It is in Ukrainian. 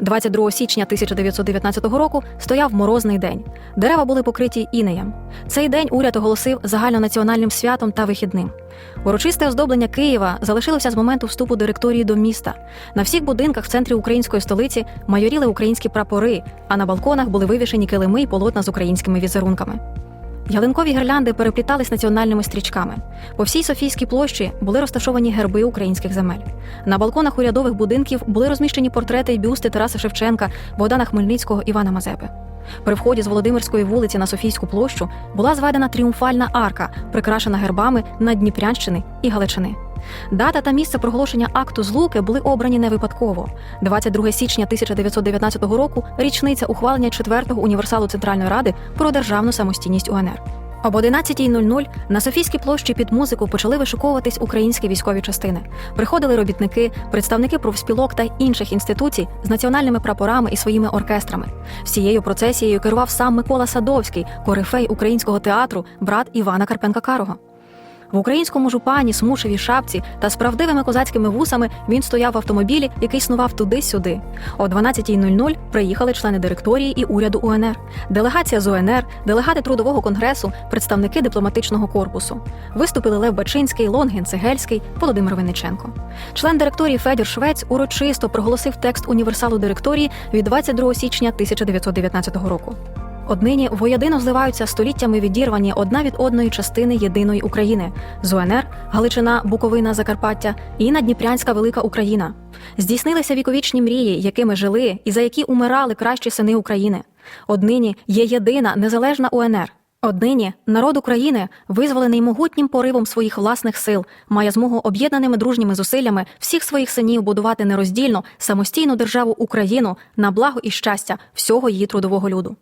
22 січня 1919 року стояв морозний день. Дерева були покриті інеєм. Цей день уряд оголосив загальнонаціональним святом та вихідним. Урочисте оздоблення Києва залишилося з моменту вступу директорії до міста. На всіх будинках в центрі української столиці майоріли українські прапори, а на балконах були вивішені килими й полотна з українськими візерунками. Ялинкові гірлянди переплітались національними стрічками. По всій Софійській площі були розташовані герби українських земель. На балконах урядових будинків були розміщені портрети й бюсти Тараса Шевченка, Богдана Хмельницького, Івана Мазепи. При вході з Володимирської вулиці на Софійську площу була зведена тріумфальна арка, прикрашена гербами Наддніпрянщини і Галичини. Дата та місце проголошення акту злуки були обрані не випадково. 22 січня 1919 року річниця ухвалення 4-го універсалу Центральної Ради про державну самостійність УНР. Об 11.00 на Софійській площі під музику почали вишуковуватись українські військові частини. Приходили робітники, представники профспілок та інших інституцій з національними прапорами і своїми оркестрами. Всією процесією керував сам Микола Садовський, корифей українського театру, брат Івана Карпенка Карого. В українському жупані, смушевій шапці та з правдивими козацькими вусами він стояв в автомобілі, який снував туди-сюди. О 12.00 приїхали члени директорії і уряду УНР, делегація з УНР, делегати трудового конгресу, представники дипломатичного корпусу. Виступили Лев Бачинський, Лонгін Цегельський, Володимир Винниченко. Член директорії Федір Швець урочисто проголосив текст універсалу директорії від 22 січня 1919 року. Однині воєдино зливаються століттями відірвані одна від одної частини єдиної України з УНР, Галичина, Буковина, Закарпаття і Надніпрянська Велика Україна. Здійснилися віковічні мрії, якими жили і за які умирали кращі сини України. Однині є єдина незалежна УНР. Однині народ України, визволений могутнім поривом своїх власних сил, має змогу об'єднаними дружніми зусиллями всіх своїх синів будувати нероздільну самостійну державу Україну на благо і щастя всього її трудового люду.